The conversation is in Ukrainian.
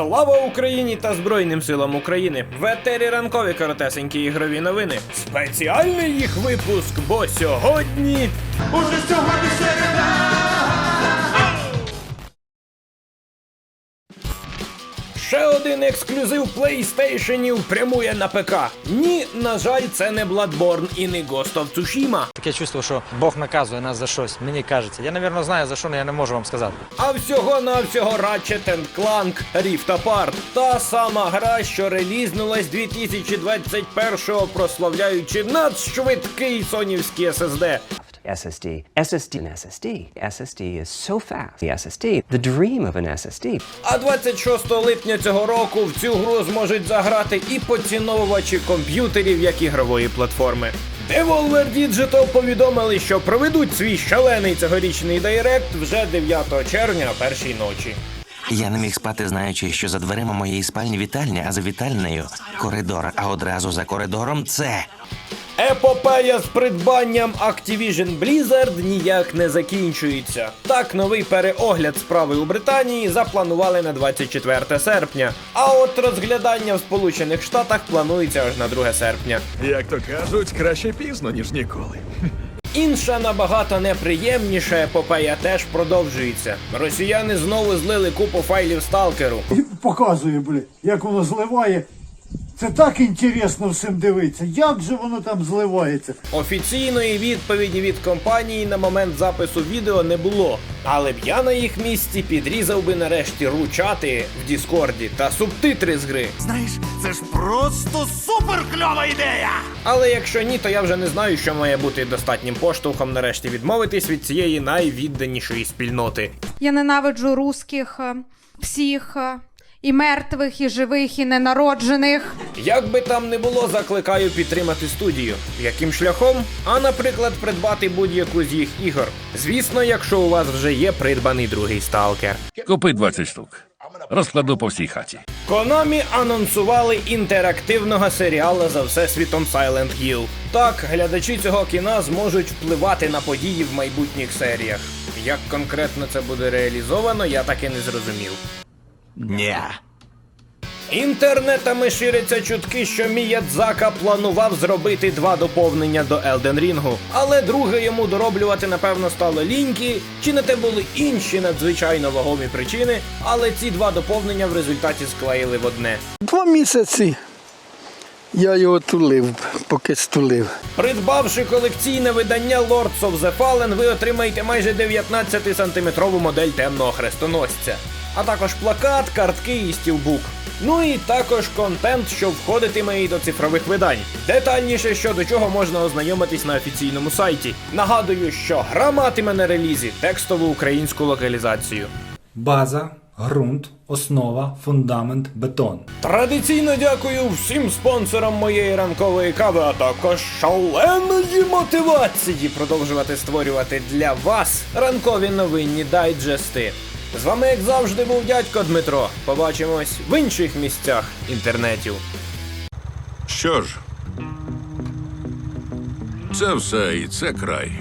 Слава Україні та Збройним силам України! В етері ранкові коротесенькі ігрові новини. Спеціальний їх випуск, бо сьогодні. Уже сьогодні середа. Ще один ексклюзив PlayStation прямує на ПК. Ні, на жаль, це не Bloodborne і не Ghost of Tsushima. Таке чувство, що Бог наказує нас за щось. Мені кажеться. Я, напевно, знаю за що, але я не можу вам сказати. А всього навсього Ratchet Clank Rift Apart. Та сама гра, що релізнулась 2021-го, прославляючи надшвидкий сонівський SSD. SSD. SSD and SSD. SSD is so fast. The SSD, the dream of an SSD. А 26 липня цього року в цю гру зможуть заграти і поціновувачі комп'ютерів як ігрової платформи. Devolver Digital повідомили, що проведуть свій шалений цьогорічний директ вже 9 червня о першій ночі. Я не міг спати, знаючи, що за дверима моєї спальні вітальня, а за вітальнею коридор, а одразу за коридором це. Епопея з придбанням Activision Blizzard ніяк не закінчується. Так, новий переогляд справи у Британії запланували на 24 серпня. А от розглядання в Сполучених Штатах планується аж на 2 серпня. Як то кажуть, краще пізно, ніж ніколи. Інша набагато неприємніша епопея теж продовжується. Росіяни знову злили купу файлів сталкеру. показує, блін, як воно зливає. Це так інтересно всім дивитися. Як же воно там зливається? Офіційної відповіді від компанії на момент запису відео не було. Але б я на їх місці підрізав би нарешті ручати в Діскорді та субтитри з гри. Знаєш, це ж просто супер кльова ідея. Але якщо ні, то я вже не знаю, що має бути достатнім поштовхом нарешті відмовитись від цієї найвідданішої спільноти. Я ненавиджу русських е, всіх. І мертвих, і живих, і ненароджених. Як би там не було, закликаю підтримати студію. Яким шляхом? А наприклад, придбати будь-яку з їх ігор. Звісно, якщо у вас вже є придбаний другий сталкер. Купи 20 штук. Розкладу по всій хаті. Konami анонсували інтерактивного серіалу за всесвітом Silent Hill. Так, глядачі цього кіна зможуть впливати на події в майбутніх серіях. Як конкретно це буде реалізовано, я так і не зрозумів. Ні. Інтернетами ширяться чутки, що Міядзака планував зробити два доповнення до Елден Рінгу, але друге йому дороблювати напевно стало ліньки, чи не те були інші надзвичайно вагомі причини, але ці два доповнення в результаті склеїли в одне. Два місяці я його тулив, поки стулив. Придбавши колекційне видання Lords of the Fallen, ви отримаєте майже 19-сантиметрову модель темного хрестоносця, а також плакат, картки і стілбук. Ну і також контент, що входитиме і до цифрових видань. Детальніше щодо чого можна ознайомитись на офіційному сайті. Нагадую, що гра матиме на релізі текстову українську локалізацію. База, ґрунт, основа, фундамент, бетон. Традиційно дякую всім спонсорам моєї ранкової кави, а також шаленої мотивації продовжувати створювати для вас ранкові новинні дайджести. З вами, як завжди, був дядько Дмитро. Побачимось в інших місцях інтернетів. Що ж, це все і це край.